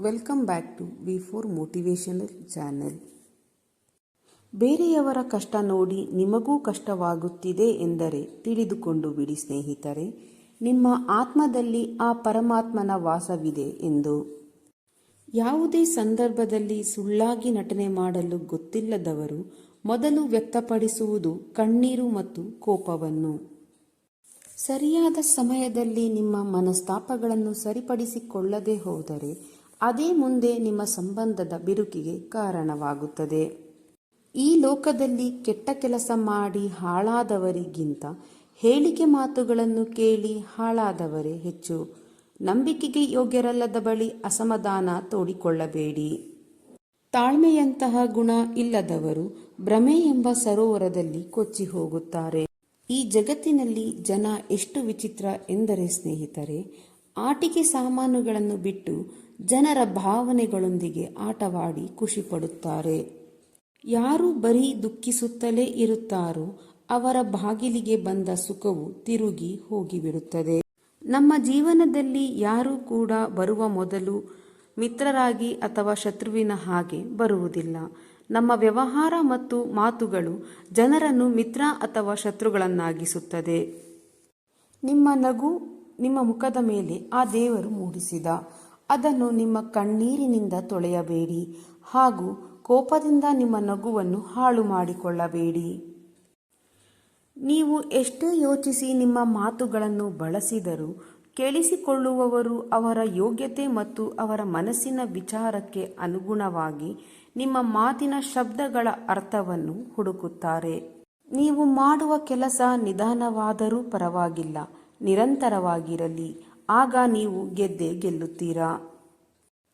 Welcome back to V four motivational channel ಬೇರೆಯವರ ಕಷ್ಟ ನೋಡಿ ನಿಮಗೂ ಕಷ್ಟವಾಗುತ್ತಿದೆ ಎಂದರೆ ತಿಳಿದುಕೊಂಡು ಬಿಡಿ ಸ್ನೇಹಿತರೆ, ನಿಮ್ಮ ಆತ್ಮದಲ್ಲಿ ಆ ಪರಮಾತ್ಮನ ವಾಸವಿದೆ ಎಂದು. ಯಾವುದೇ ಸಂದರ್ಭದಲ್ಲಿ ಸುಳ್ಳಾಗಿ ನಟನೆ ಮಾಡಲು ಗೊತ್ತಿಲ್ಲದವರು ಮೊದಲು ವ್ಯಕ್ತಪಡಿಸುವುದು ಕಣ್ಣೀರು ಮತ್ತು ಕೋಪವನ್ನು. ಸರಿಯಾದ ಸಮಯದಲ್ಲಿ ನಿಮ್ಮ ಮನಸ್ತಾಪಗಳನ್ನು ಸರಿಪಡಿಸಿಕೊಳ್ಳದೆ ಹೋದರೆ ಅದೇ ಮುಂದೆ ನಿಮ್ಮ ಸಂಬಂಧದ ಬಿರುಕಿಗೆ ಕಾರಣವಾಗುತ್ತದೆ. ಈ ಲೋಕದಲ್ಲಿ ಕೆಟ್ಟ ಕೆಲಸ ಮಾಡಿ ಹಾಳಾದವರಿಗಿಂತ ಹೇಳಿಕೆ ಮಾತುಗಳನ್ನು ಕೇಳಿ ಹಾಳಾದವರೇ ಹೆಚ್ಚು. ನಂಬಿಕೆಗೆ ಯೋಗ್ಯರಲ್ಲದ ಬಳಿ ಅಸಮಾಧಾನ ತೋಡಿಕೊಳ್ಳಬೇಡಿ. ತಾಳ್ಮೆಯಂತಹ ಗುಣ ಇಲ್ಲದವರು ಭ್ರಮೆ ಎಂಬ ಸರೋವರದಲ್ಲಿ ಕೊಚ್ಚಿ ಹೋಗುತ್ತಾರೆ. ಈ ಜಗತ್ತಿನಲ್ಲಿ ಜನ ಎಷ್ಟು ವಿಚಿತ್ರ ಎಂದರೆ ಸ್ನೇಹಿತರೆ, ಆಟಿಕೆ ಸಾಮಾನುಗಳನ್ನು ಬಿಟ್ಟು ಜನರ ಭಾವನೆಗಳೊಂದಿಗೆ ಆಟವಾಡಿ ಖುಷಿಪಡುತ್ತಾರೆ ಯಾರು ಬರೀ ದುಃಖಿಸುತ್ತಲೇ ಇರುತ್ತಾರೋ ಅವರ ಬಾಗಿಲಿಗೆ ಬಂದ ಸುಖವು ತಿರುಗಿ ಹೋಗಿಬಿಡುತ್ತದೆ. ನಮ್ಮ ಜೀವನದಲ್ಲಿ ಯಾರೂ ಕೂಡ ಬರುವ ಮೊದಲು ಮಿತ್ರರಾಗಿ ಅಥವಾ ಶತ್ರುವಿನ ಹಾಗೆ ಬರುವುದಿಲ್ಲ. ನಮ್ಮ ವ್ಯವಹಾರ ಮತ್ತು ಮಾತುಗಳು ಜನರನ್ನು ಮಿತ್ರ ಅಥವಾ ಶತ್ರುಗಳನ್ನಾಗಿಸುತ್ತದೆ. ನಿಮ್ಮ ನಗು ನಿಮ್ಮ ಮುಖದ ಮೇಲೆ ಆ ದೇವರು ಮೂಡಿಸಿದ. ಅದನ್ನು ನಿಮ್ಮ ಕಣ್ಣೀರಿನಿಂದ ತೊಳೆಯಬೇಡಿ ಹಾಗೂ ಕೋಪದಿಂದ ನಿಮ್ಮ ನಗುವನ್ನು ಹಾಳು ಮಾಡಿಕೊಳ್ಳಬೇಡಿ. ನೀವು ಎಷ್ಟೇ ಯೋಚಿಸಿ ನಿಮ್ಮ ಮಾತುಗಳನ್ನು ಬಳಸಿದರೂ ಕೇಳಿಸಿಕೊಳ್ಳುವವರು ಅವರ ಯೋಗ್ಯತೆ ಮತ್ತು ಅವರ ಮನಸ್ಸಿನ ವಿಚಾರಕ್ಕೆ ಅನುಗುಣವಾಗಿ ನಿಮ್ಮ ಮಾತಿನ ಶಬ್ದಗಳ ಅರ್ಥವನ್ನು ಹುಡುಕುತ್ತಾರೆ. ನೀವು ಮಾಡುವ ಕೆಲಸ ನಿಧಾನವಾದರೂ ಪರವಾಗಿಲ್ಲ, ನಿರಂತರವಾಗಿರಲಿ. ಆಗ ನೀವು ಗೆದ್ದೆ ಗೆಲ್ಲುತ್ತೀರಾ?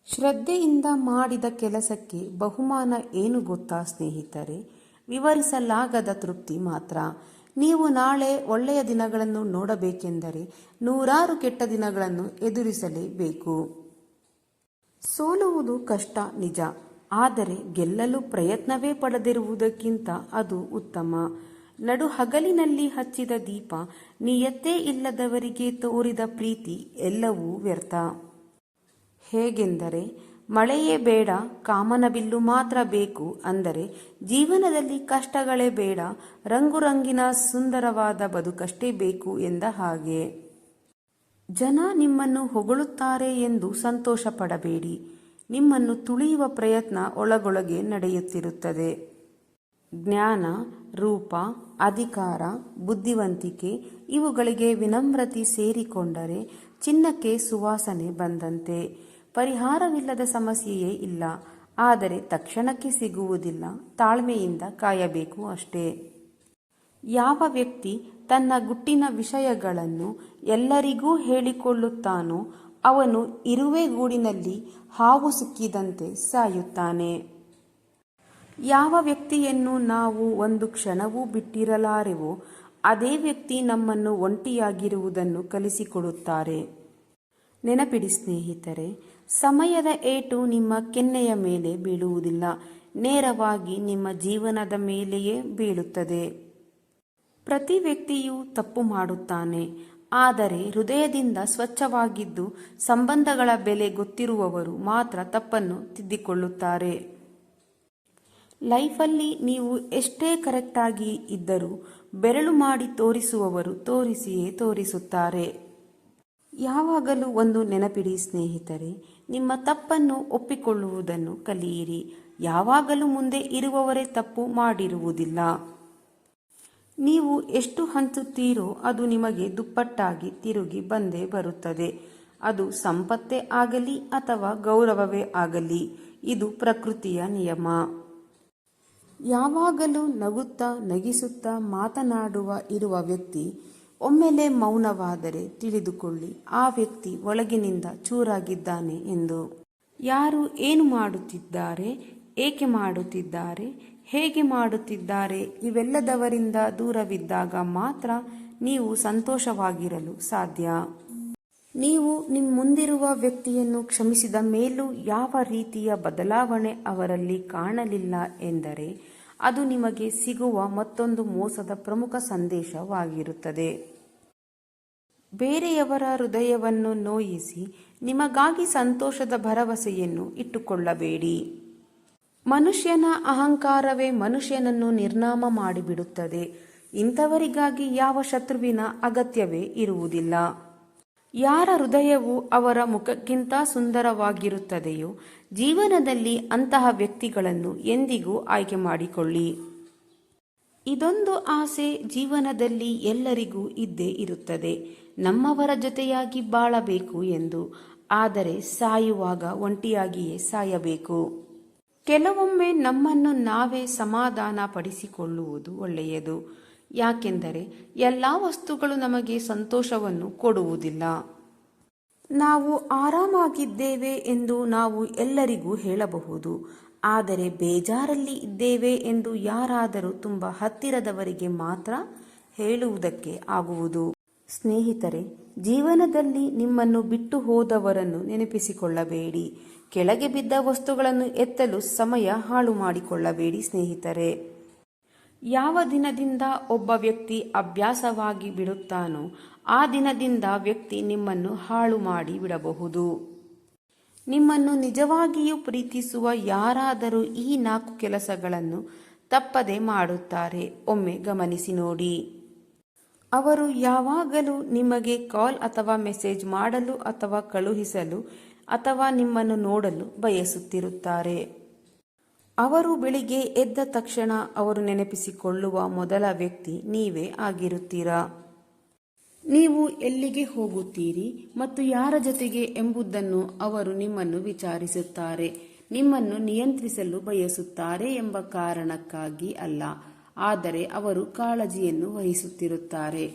ಶ್ರದ್ಧೆಯಿಂದ ಮಾಡಿದ ಕೆಲಸಕ್ಕೆ ಬಹುಮಾನ ಏನು ಗೊತ್ತಾ ಸ್ನೇಹಿತರೆ? ವಿವರಿಸಲಾಗದ ತೃಪ್ತಿ ಮಾತ್ರ. ನೀವು ನಾಳೆ ಒಳ್ಳೆಯ ದಿನಗಳನ್ನು ನೋಡಬೇಕೆಂದರೆ ನೂರಾರು ಕೆಟ್ಟ ದಿನಗಳನ್ನು ಎದುರಿಸಲೇಬೇಕು. ಸೋಲುವುದು ಕಷ್ಟ, ನಿಜ. ಆದರೆ ಗೆಲ್ಲಲು ಪ್ರಯತ್ನವೇ ಪಡೆದಿರುವುದಕ್ಕಿಂತ ಅದು ಉತ್ತಮ. ನಡು ಹಗಲಿನಲ್ಲಿ ಹಚ್ಚಿದ ದೀಪ ನಿಯತ್ತೇ ಇಲ್ಲದವರಿಗೆ ತೋರಿದ ಪ್ರೀತಿ ಎಲ್ಲವೂ ವ್ಯರ್ಥ. ಹೇಗೆಂದರೆ, ಮಳೆಯೇ ಬೇಡ ಕಾಮನಬಿಲ್ಲು ಮಾತ್ರ ಬೇಕು ಅಂದರೆ, ಜೀವನದಲ್ಲಿ ಕಷ್ಟಗಳೇ ಬೇಡ, ರಂಗುರಂಗಿನ ಸುಂದರವಾದ ಬದುಕಷ್ಟೇ ಬೇಕು ಎಂದ ಹಾಗೆ. ಜನ ನಿಮ್ಮನ್ನು ಹೊಗಳುತ್ತಾರೆ ಎಂದು ಸಂತೋಷ ಪಡಬೇಡಿ ನಿಮ್ಮನ್ನು ತುಳಿಯುವ ಪ್ರಯತ್ನ ಒಳಗೊಳಗೆ ನಡೆಯುತ್ತಿರುತ್ತದೆ. ಜ್ಞಾನ, ರೂಪ ಅಧಿಕಾರ, ಬುದ್ಧಿವಂತಿಕೆ ಇವುಗಳಿಗೆ ವಿನಮ್ರತೆ ಸೇರಿಕೊಂಡರೆ ಚಿನ್ನಕ್ಕೆ ಸುವಾಸನೆ ಬಂದಂತೆ. ಪರಿಹಾರವಿಲ್ಲದ ಸಮಸ್ಯೆಯೇ ಇಲ್ಲ. ಆದರೆ ತಕ್ಷಣಕ್ಕೆ ಸಿಗುವುದಿಲ್ಲ. ತಾಳ್ಮೆಯಿಂದ ಕಾಯಬೇಕು ಅಷ್ಟೇ. ಯಾವ ವ್ಯಕ್ತಿ ತನ್ನ ಗುಟ್ಟಿನ ವಿಷಯಗಳನ್ನು ಎಲ್ಲರಿಗೂ ಹೇಳಿಕೊಳ್ಳುತ್ತಾನೋ ಅವನು ಇರುವೆ ಗೂಡಿನಲ್ಲಿ ಹಾವು ಸಿಕ್ಕಿದಂತೆ ಸಾಯುತ್ತಾನೆ. ಯಾವ ವ್ಯಕ್ತಿಯನ್ನು ನಾವು ಒಂದು ಕ್ಷಣವೂ ಬಿಟ್ಟಿರಲಾರೆವೋ, ಅದೇ ವ್ಯಕ್ತಿ ನಮ್ಮನ್ನು ಒಂಟಿಯಾಗಿರುವುದನ್ನು ಕಲಿಸಿಕೊಡುತ್ತಾರೆ. ನೆನಪಿಡಿ ಸ್ನೇಹಿತರೆ, ಸಮಯದ ಏಟು ನಿಮ್ಮ ಕೆನ್ನೆಯ ಮೇಲೆ ಬೀಳುವುದಿಲ್ಲ, ನೇರವಾಗಿ ನಿಮ್ಮ ಜೀವನದ ಮೇಲೆಯೇ ಬೀಳುತ್ತದೆ. ಪ್ರತಿ ವ್ಯಕ್ತಿಯು ತಪ್ಪು ಮಾಡುತ್ತಾನೆ, ಆದರೆ ಹೃದಯದಿಂದ ಸ್ವಚ್ಛವಾಗಿದ್ದು ಸಂಬಂಧಗಳ ಬೆಲೆ ಗೊತ್ತಿರುವವರು ಮಾತ್ರ ತಪ್ಪನ್ನು ತಿದ್ದಿಕೊಳ್ಳುತ್ತಾರೆ. ಲೈಫಲ್ಲಿ ನೀವು ಎಷ್ಟೇ ಕರೆಕ್ಟಾಗಿ ಇದ್ದರೂ ಬೆರಳು ಮಾಡಿ ತೋರಿಸುವವರು ತೋರಿಸಿಯೇ ತೋರಿಸುತ್ತಾರೆ. ಯಾವಾಗಲೂ ಒಂದು ನೆನಪಿಡಿ ಸ್ನೇಹಿತರೆ, ನಿಮ್ಮ ತಪ್ಪನ್ನು ಒಪ್ಪಿಕೊಳ್ಳುವುದನ್ನು ಕಲಿಯಿರಿ. ಯಾವಾಗಲೂ ಮುಂದೆ ಇರುವವರೇ ತಪ್ಪು ಮಾಡಿರುವುದಿಲ್ಲ. ನೀವು ಎಷ್ಟು ಹಂಚುತ್ತೀರೋ ಅದು ನಿಮಗೆ ದುಪ್ಪಟ್ಟಾಗಿ ತಿರುಗಿ ಬಂದೇ ಬರುತ್ತದೆ. ಅದು ಸಂಪತ್ತೇ ಆಗಲಿ ಅಥವಾ ಗೌರವವೇ ಆಗಲಿ, ಇದು ಪ್ರಕೃತಿಯ ನಿಯಮ. ಯಾವಾಗಲೂ ನಗುತ್ತಾ ನಗಿಸುತ್ತಾ ಮಾತನಾಡುವ ಇರುವ ವ್ಯಕ್ತಿ ಒಮ್ಮೆಲೆ ಮೌನವಾದರೆ ತಿಳಿದುಕೊಳ್ಳಿ, ಆ ವ್ಯಕ್ತಿ ಒಳಗಿನಿಂದ ಚೂರಾಗಿದ್ದಾನೆ ಎಂದು. ಯಾರು ಏನು ಮಾಡುತ್ತಿದ್ದಾರೆ, ಏಕೆ ಮಾಡುತ್ತಿದ್ದಾರೆ, ಹೇಗೆ ಮಾಡುತ್ತಿದ್ದಾರೆ, ಇವೆಲ್ಲದವರಿಂದ ದೂರವಿದ್ದಾಗ ಮಾತ್ರ ನೀವು ಸಂತೋಷವಾಗಿರಲು ಸಾಧ್ಯ. ನೀವು ನಿಮ್ಮ ಮುಂದಿರುವ ವ್ಯಕ್ತಿಯನ್ನು ಕ್ಷಮಿಸಿದ ಮೇಲೂ ಯಾವ ರೀತಿಯ ಬದಲಾವಣೆ ಅವರಲ್ಲಿ ಕಾಣಲಿಲ್ಲ ಎಂದರೆ ಅದು ನಿಮಗೆ ಸಿಗುವ ಮತ್ತೊಂದು ಮೋಸದ ಪ್ರಮುಖ ಸಂದೇಶವಾಗಿರುತ್ತದೆ. ಬೇರೆಯವರ ಹೃದಯವನ್ನು ನೋಯಿಸಿ ನಿಮಗಾಗಿ ಸಂತೋಷದ ಭರವಸೆಯನ್ನು ಇಟ್ಟುಕೊಳ್ಳಬೇಡಿ. ಮನುಷ್ಯನ ಅಹಂಕಾರವೇ ಮನುಷ್ಯನನ್ನು ನಿರ್ನಾಮ ಮಾಡಿಬಿಡುತ್ತದೆ. ಇಂಥವರಿಗಾಗಿ ಯಾವ ಶತ್ರುವಿನ ಅಗತ್ಯವೇ ಇರುವುದಿಲ್ಲ. ಯಾರ ಹೃದಯವು ಅವರ ಮುಖಕ್ಕಿಂತ ಸುಂದರವಾಗಿರುತ್ತದೆಯೋ ಜೀವನದಲ್ಲಿ ಅಂತಹ ವ್ಯಕ್ತಿಗಳನ್ನು ಎಂದಿಗೂ ಆಯ್ಕೆ ಮಾಡಿಕೊಳ್ಳಿ. ಇದೊಂದು ಆಸೆ ಜೀವನದಲ್ಲಿ ಎಲ್ಲರಿಗೂ ಇದ್ದೇ ಇರುತ್ತದೆ. ನಮ್ಮವರ ಜೊತೆಯಾಗಿ ಬಾಳಬೇಕು ಎಂದು, ಆದರೆ ಸಾಯುವಾಗ ಒಂಟಿಯಾಗಿಯೇ ಸಾಯಬೇಕು. ಕೆಲವೊಮ್ಮೆ ನಮ್ಮನ್ನು ನಾವೇ ಸಮಾಧಾನ ಪಡಿಸಿಕೊಳ್ಳುವುದು ಒಳ್ಳೆಯದು. ಯಾಕೆಂದರೆ ಎಲ್ಲ ವಸ್ತುಗಳು ನಮಗೆ ಸಂತೋಷವನ್ನು ಕೊಡುವುದಿಲ್ಲ. ನಾವು ಆರಾಮಾಗಿದ್ದೇವೆ ಎಂದು ನಾವು ಎಲ್ಲರಿಗೂ ಹೇಳಬಹುದು. ಆದರೆ ಬೇಜಾರಲ್ಲಿ ಇದ್ದೇವೆ ಎಂದು ಯಾರಾದರೂ ತುಂಬ ಹತ್ತಿರದವರಿಗೆ ಮಾತ್ರ ಹೇಳುವುದಕ್ಕೆ ಆಗುವುದು. ಸ್ನೇಹಿತರೆ, ಜೀವನದಲ್ಲಿ ನಿಮ್ಮನ್ನು ಬಿಟ್ಟು ಹೋದವರನ್ನು ನೆನಪಿಸಿಕೊಳ್ಳಬೇಡಿ. ಕೆಳಗೆ ಬಿದ್ದ ವಸ್ತುಗಳನ್ನು ಎತ್ತಲು ಸಮಯ ಹಾಳು ಮಾಡಿಕೊಳ್ಳಬೇಡಿ ಸ್ನೇಹಿತರೆ. ಯಾವ ದಿನದಿಂದ ಒಬ್ಬ ವ್ಯಕ್ತಿ ಅಭ್ಯಾಸವಾಗಿ ಬಿಡುತ್ತಾನೋ ಆ ದಿನದಿಂದ ವ್ಯಕ್ತಿ ನಿಮ್ಮನ್ನು ಹಾಳು ಮಾಡಿ ಬಿಡಬಹುದು. ನಿಮ್ಮನ್ನು ನಿಜವಾಗಿಯೂ ಪ್ರೀತಿಸುವ ಯಾರಾದರೂ ಈ ನಾಲ್ಕು ಕೆಲಸಗಳನ್ನು ತಪ್ಪದೆ ಮಾಡುತ್ತಾರೆ. ಒಮ್ಮೆ ಗಮನಿಸಿ ನೋಡಿ. ಅವರು ಯಾವಾಗಲೂ ನಿಮಗೆ ಕಾಲ್ ಅಥವಾ ಮೆಸೇಜ್ ಮಾಡಲು ಅಥವಾ ಕಳುಹಿಸಲು ಅಥವಾ ನಿಮ್ಮನ್ನು ನೋಡಲು ಬಯಸುತ್ತಿರುತ್ತಾರೆ. ಅವರು ಬೆಳಿಗ್ಗೆ ಎದ್ದ ತಕ್ಷಣ ಅವರು ನೆನಪಿಸಿಕೊಳ್ಳುವ ಮೊದಲ ವ್ಯಕ್ತಿ ನೀವೇ ಆಗಿರುತ್ತೀರಾ? ನೀವು ಎಲ್ಲಿಗೆ ಹೋಗುತ್ತೀರಿ ಮತ್ತು ಯಾರ ಜೊತೆಗೆ ಎಂಬುದನ್ನು ಅವರು ನಿಮ್ಮನ್ನು ವಿಚಾರಿಸುತ್ತಾರೆ, ನಿಮ್ಮನ್ನು ನಿಯಂತ್ರಿಸಲು ಬಯಸುತ್ತಾರೆ ಎಂಬ ಕಾರಣಕ್ಕಾಗಿ ಅಲ್ಲ, ಆದರೆ ಅವರು ಕಾಳಜಿಯನ್ನು ವಹಿಸುತ್ತಿರುತ್ತಾರೆ.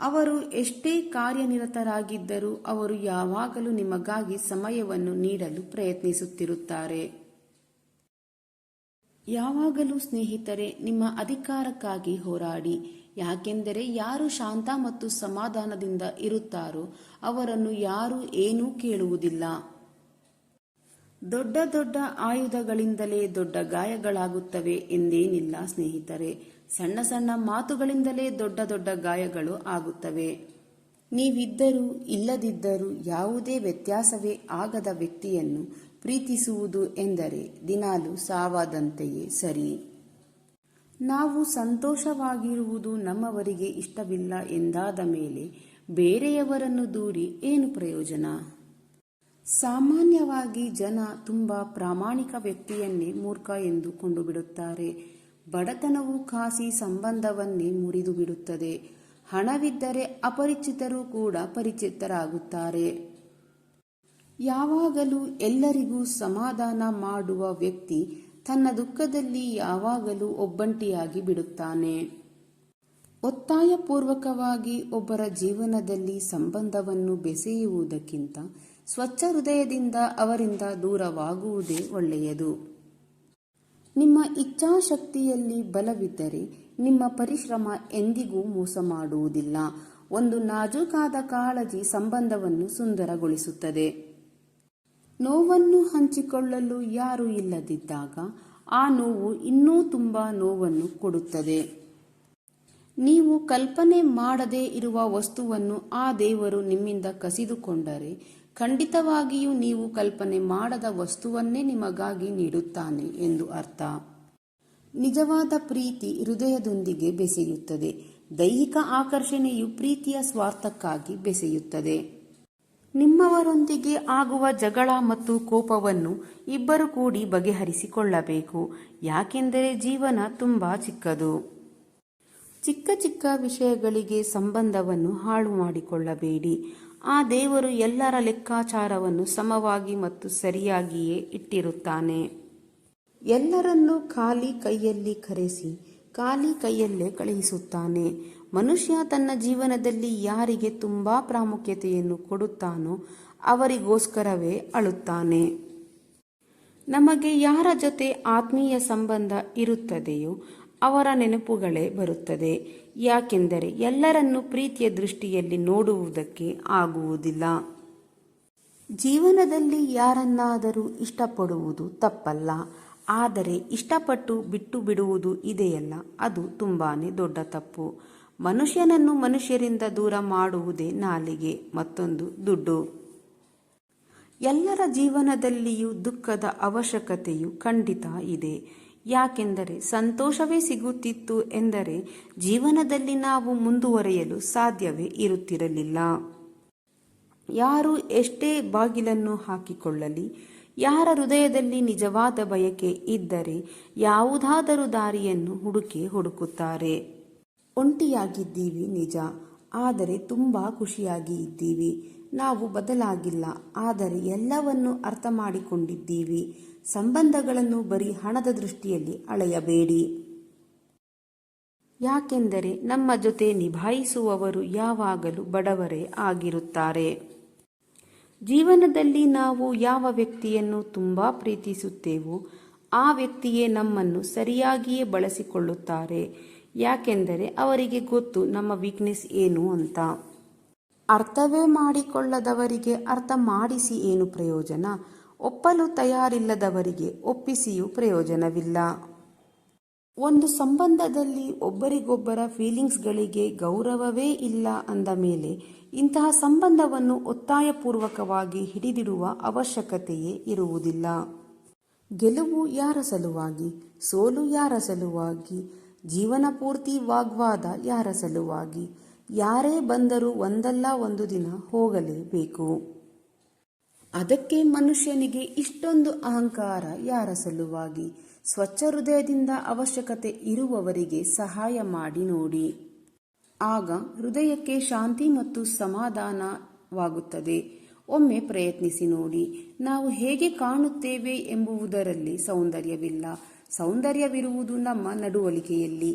ಅವರು ಎಷ್ಟೇ ಕಾರ್ಯನಿರತರಾಗಿದ್ದರೂ ಅವರು ಯಾವಾಗಲೂ ನಿಮಗಾಗಿ ಸಮಯವನ್ನು ನೀಡಲು ಪ್ರಯತ್ನಿಸುತ್ತಿರುತ್ತಾರೆ. ಯಾವಾಗಲೂ ಸ್ನೇಹಿತರೆ, ನಿಮ್ಮ ಅಧಿಕಾರಕ್ಕಾಗಿ ಹೋರಾಡಿ. ಯಾಕೆಂದರೆ ಯಾರು ಶಾಂತ ಮತ್ತು ಸಮಾಧಾನದಿಂದ ಇರುತ್ತಾರೋ ಅವರನ್ನು ಯಾರೂ ಏನೂ ಕೇಳುವುದಿಲ್ಲ. ದೊಡ್ಡ ದೊಡ್ಡ ಆಯುಧಗಳಿಂದಲೇ ದೊಡ್ಡ ಗಾಯಗಳಾಗುತ್ತವೆ ಎಂದೇನಿಲ್ಲ ಸ್ನೇಹಿತರೆ. ಸಣ್ಣ ಸಣ್ಣ ಮಾತುಗಳಿಂದಲೇ ದೊಡ್ಡ ದೊಡ್ಡ ಗಾಯಗಳು ಆಗುತ್ತವೆ. ನೀವಿದ್ದರೂ ಇಲ್ಲದಿದ್ದರೂ ಯಾವುದೇ ವ್ಯತ್ಯಾಸವೇ ಆಗದ ವ್ಯಕ್ತಿಯನ್ನು ಪ್ರೀತಿಸುವುದು ಎಂದರೆ ದಿನಾಲು ಸಾವಾದಂತೆಯೇ ಸರಿ. ನಾವು ಸಂತೋಷವಾಗಿರುವುದು ನಮ್ಮವರಿಗೆ ಇಷ್ಟವಿಲ್ಲ ಎಂದಾದ ಮೇಲೆ ಬೇರೆಯವರನ್ನು ದೂರಿ ಏನು ಪ್ರಯೋಜನ? ಸಾಮಾನ್ಯವಾಗಿ ಜನ ತುಂಬ ಪ್ರಾಮಾಣಿಕ ವ್ಯಕ್ತಿಯನ್ನೇ ಮೂರ್ಖ ಎಂದು ಕೊಂಡುಬಿಡುತ್ತಾರೆ. ಬಡತನವು ಖಾಸಿ ಸಂಬಂಧವನ್ನೇ ಮುರಿದು ಬಿಡುತ್ತದೆ ಹಣವಿದ್ದರೆ ಅಪರಿಚಿತರು ಕೂಡ ಪರಿಚಿತರಾಗುತ್ತಾರೆ. ಯಾವಾಗಲೂ ಎಲ್ಲರಿಗೂ ಸಮಾಧಾನ ಮಾಡುವ ವ್ಯಕ್ತಿ ತನ್ನ ದುಃಖದಲ್ಲಿ ಯಾವಾಗಲೂ ಒಬ್ಬಂಟಿಯಾಗಿ ಬಿಡುತ್ತಾನೆ. ಒತ್ತಾಯಪೂರ್ವಕವಾಗಿ ಒಬ್ಬರ ಜೀವನದಲ್ಲಿ ಸಂಬಂಧವನ್ನು ಬೆಸೆಯುವುದಕ್ಕಿಂತ ಸ್ವಚ್ಛ ಹೃದಯದಿಂದ ಅವರಿಂದ ದೂರವಾಗುವುದೇ ಒಳ್ಳೆಯದು. ನಿಮ್ಮ ಇಚ್ಛಾಶಕ್ತಿಯಲ್ಲಿ ಬಲವಿದ್ದರೆ ನಿಮ್ಮ ಪರಿಶ್ರಮ ಎಂದಿಗೂ ಮೋಸ ಮಾಡುವುದಿಲ್ಲ. ಒಂದು ನಾಜೂಕಾದ ಕಾಳಜಿ ಸಂಬಂಧವನ್ನು ಸುಂದರಗೊಳಿಸುತ್ತದೆ. ನೋವನ್ನು ಹಂಚಿಕೊಳ್ಳಲು ಯಾರೂ ಇಲ್ಲದಿದ್ದಾಗ ಆ ನೋವು ಇನ್ನೂ ತುಂಬ ನೋವನ್ನು ಕೊಡುತ್ತದೆ. ನೀವು ಕಲ್ಪನೆ ಮಾಡದೇ ಇರುವ ವಸ್ತುವನ್ನು ಆ ದೇವರು ನಿಮ್ಮಿಂದ ಕಸಿದುಕೊಂಡರೆ ಖಂಡಿತವಾಗಿಯೂ ನೀವು ಕಲ್ಪನೆ ಮಾಡದ ವಸ್ತುವನ್ನೇ ನಿಮಗಾಗಿ ನೀಡುತ್ತಾನೆ ಎಂದು ಅರ್ಥ. ನಿಜವಾದ ಪ್ರೀತಿ ಹೃದಯದೊಂದಿಗೆ ಬೆಸೆಯುತ್ತದೆ. ದೈಹಿಕ ಆಕರ್ಷಣೆಯು ಪ್ರೀತಿಯ ಸ್ವಾರ್ಥಕ್ಕಾಗಿ ಬೆಸೆಯುತ್ತದೆ. ನಿಮ್ಮವರೊಂದಿಗೆ ಆಗುವ ಜಗಳ ಮತ್ತು ಕೋಪವನ್ನು ಇಬ್ಬರು ಕೂಡಿ ಬಗೆಹರಿಸಿಕೊಳ್ಳಬೇಕು. ಯಾಕೆಂದರೆ ಜೀವನ ತುಂಬಾ ಚಿಕ್ಕದು. ಚಿಕ್ಕ ಚಿಕ್ಕ ವಿಷಯಗಳಿಗೆ ಸಂಬಂಧವನ್ನು ಹಾಳು ಮಾಡಿಕೊಳ್ಳಬೇಡಿ. ಆ ದೇವರು ಎಲ್ಲರ ಲೆಕ್ಕಾಚಾರವನ್ನು ಸಮವಾಗಿ ಮತ್ತು ಸರಿಯಾಗಿಯೇ ಇಟ್ಟಿರುತ್ತಾನೆ. ಎಲ್ಲರನ್ನೂ ಖಾಲಿ ಕೈಯಲ್ಲಿ ಕರೆಸಿ, ಖಾಲಿ ಕೈಯಲ್ಲೇ ಕಳುಹಿಸುತ್ತಾನೆ. ಮನುಷ್ಯ ತನ್ನ ಜೀವನದಲ್ಲಿ ಯಾರಿಗೆ ತುಂಬಾ ಪ್ರಾಮುಖ್ಯತೆಯನ್ನು ಕೊಡುತ್ತಾನೋ ಅವರಿಗೋಸ್ಕರವೇ ಅಳುತ್ತಾನೆ. ನಮಗೆ ಯಾರ ಜೊತೆ ಆತ್ಮೀಯ ಸಂಬಂಧ ಇರುತ್ತದೆಯೋ ಅವರ ನೆನಪುಗಳೇ ಬರುತ್ತದೆ. ಯಾಕೆಂದರೆ ಎಲ್ಲರನ್ನೂ ಪ್ರೀತಿಯ ದೃಷ್ಟಿಯಲ್ಲಿ ನೋಡುವುದಕ್ಕೆ ಆಗುವುದಿಲ್ಲ. ಜೀವನದಲ್ಲಿ ಯಾರನ್ನಾದರೂ ಇಷ್ಟಪಡುವುದು ತಪ್ಪಲ್ಲ. ಆದರೆ ಇಷ್ಟಪಟ್ಟು ಬಿಟ್ಟು ಬಿಡುವುದು ಇದೆಯಲ್ಲ, ಅದು ತುಂಬಾ ದೊಡ್ಡ ತಪ್ಪು. ಮನುಷ್ಯನನ್ನು ಮನುಷ್ಯರಿಂದ ದೂರ ಮಾಡುವುದೇ ನಾಲಿಗೆ, ಮತ್ತೊಂದು ದುಡ್ಡು. ಎಲ್ಲರ ಜೀವನದಲ್ಲಿಯೂ ದುಃಖದ ಅವಶ್ಯಕತೆಯು ಖಂಡಿತ ಇದೆ. ಯಾಕೆಂದರೆ ಸಂತೋಷವೇ ಸಿಗುತ್ತಿತ್ತು ಎಂದರೆ ಜೀವನದಲ್ಲಿ ನಾವು ಮುಂದುವರೆಯಲು ಸಾಧ್ಯವೇ ಇರುತ್ತಿರಲಿಲ್ಲ. ಯಾರು ಎಷ್ಟೇ ಬಾಗಿಲನ್ನು ಹಾಕಿಕೊಳ್ಳಲಿ, ಯಾರ ಹೃದಯದಲ್ಲಿ ನಿಜವಾದ ಬಯಕೆ ಇದ್ದರೆ ಯಾವುದಾದರೂ ದಾರಿಯನ್ನು ಹುಡುಕಿ ಹುಡುಕುತ್ತಾರೆ. ಒಂಟಿಯಾಗಿದ್ದೀವಿ ನಿಜ, ಆದರೆ ತುಂಬ ಖುಷಿಯಾಗಿ ಇದ್ದೀವಿ. ನಾವು ಬದಲಾಗಿಲ್ಲ, ಆದರೆ ಎಲ್ಲವನ್ನು ಅರ್ಥ ಮಾಡಿಕೊಂಡಿದ್ದೀವಿ ಸಂಬಂಧಗಳನ್ನು ಬರೀ ಹಣದ ದೃಷ್ಟಿಯಲ್ಲಿ ಅಳೆಯಬೇಡಿ. ಯಾಕೆಂದರೆ ನಮ್ಮ ಜೊತೆ ನಿಭಾಯಿಸುವವರು ಯಾವಾಗಲೂ ಬಡವರೇ ಆಗಿರುತ್ತಾರೆ. ಜೀವನದಲ್ಲಿ ನಾವು ಯಾವ ವ್ಯಕ್ತಿಯನ್ನು ತುಂಬ ಪ್ರೀತಿಸುತ್ತೇವೋ, ಆ ವ್ಯಕ್ತಿಯೇ ನಮ್ಮನ್ನು ಸರಿಯಾಗಿಯೇ ಬಳಸಿಕೊಳ್ಳುತ್ತಾರೆ. ಯಾಕೆಂದರೆ ಅವರಿಗೆ ಗೊತ್ತು ನಮ್ಮ ವೀಕ್ನೆಸ್ ಏನು ಅಂತ. ಅರ್ಥವೇ ಮಾಡಿಕೊಳ್ಳದವರಿಗೆ ಅರ್ಥ ಮಾಡಿಸಿ ಏನು ಪ್ರಯೋಜನ? ಒಪ್ಪಲು ತಯಾರಿಲ್ಲದವರಿಗೆ ಒಪ್ಪಿಸಿಯೂ ಪ್ರಯೋಜನವಿಲ್ಲ. ಒಂದು ಸಂಬಂಧದಲ್ಲಿ ಒಬ್ಬರಿಗೊಬ್ಬರ ಫೀಲಿಂಗ್ಸ್ಗಳಿಗೆ ಗೌರವವೇ ಇಲ್ಲ ಅಂದ ಮೇಲೆ ಇಂತಹ ಸಂಬಂಧವನ್ನು ಒತ್ತಾಯಪೂರ್ವಕವಾಗಿ ಹಿಡಿದಿಡುವ ಅವಶ್ಯಕತೆಯೇ ಇರುವುದಿಲ್ಲ. ಗೆಲುವು ಯಾರ ಸಲುವಾಗಿ? ಸೋಲು ಯಾರ ಸಲುವಾಗಿ? ಜೀವನ ಪೂರ್ತಿ ವಾಗ್ವಾದ ಯಾರ ಸಲುವಾಗಿ? ಯಾರೇ ಬಂದರೂ ಒಂದಲ್ಲ ಒಂದು ದಿನ ಹೋಗಲೇಬೇಕು. ಅದಕ್ಕೆ ಮನುಷ್ಯನಿಗೆ ಇಷ್ಟೊಂದು ಅಹಂಕಾರ ಯಾರ ಸಲುವಾಗಿ? ಸ್ವಚ್ಛ ಹೃದಯದಿಂದ ಅವಶ್ಯಕತೆ ಇರುವವರಿಗೆ ಸಹಾಯ ಮಾಡಿ ನೋಡಿ. ಆಗ ಹೃದಯಕ್ಕೆ ಶಾಂತಿ ಮತ್ತು ಸಮಾಧಾನವಾಗುತ್ತದೆ. ಒಮ್ಮೆ ಪ್ರಯತ್ನಿಸಿ ನೋಡಿ. ನಾವು ಹೇಗೆ ಕಾಣುತ್ತೇವೆ ಎಂಬುವುದರಲ್ಲಿ ಸೌಂದರ್ಯವಿಲ್ಲ. ಸೌಂದರ್ಯವಿರುವುದು ನಮ್ಮ ನಡುವಳಿಕೆಯಲ್ಲಿ.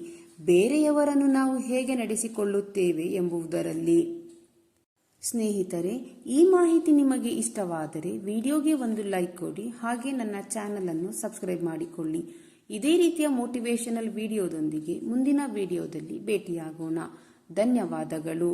ಬೇರೆಯವರನ್ನು ನಾವು ಹೇಗೆ ನಡೆಸಿಕೊಳ್ಳುತ್ತೇವೆ ಎಂಬುದರಲ್ಲಿ ಸ್ನೇಹಿತರೆ, ಈ ಮಾಹಿತಿ ನಿಮಗೆ ಇಷ್ಟವಾದರೆ ವಿಡಿಯೋಗೆ ಒಂದು ಲೈಕ್ ಕೊಡಿ, ಹಾಗೆ ನನ್ನ ಚಾನಲನ್ನು ಸಬ್ಸ್ಕ್ರೈಬ್ ಮಾಡಿಕೊಳ್ಳಿ. ಇದೇ ರೀತಿಯ ಮೋಟಿವೇಶನಲ್ ವಿಡಿಯೋದೊಂದಿಗೆ ಮುಂದಿನ ವಿಡಿಯೋದಲ್ಲಿ ಭೇಟಿಯಾಗೋಣ. ಧನ್ಯವಾದಗಳು.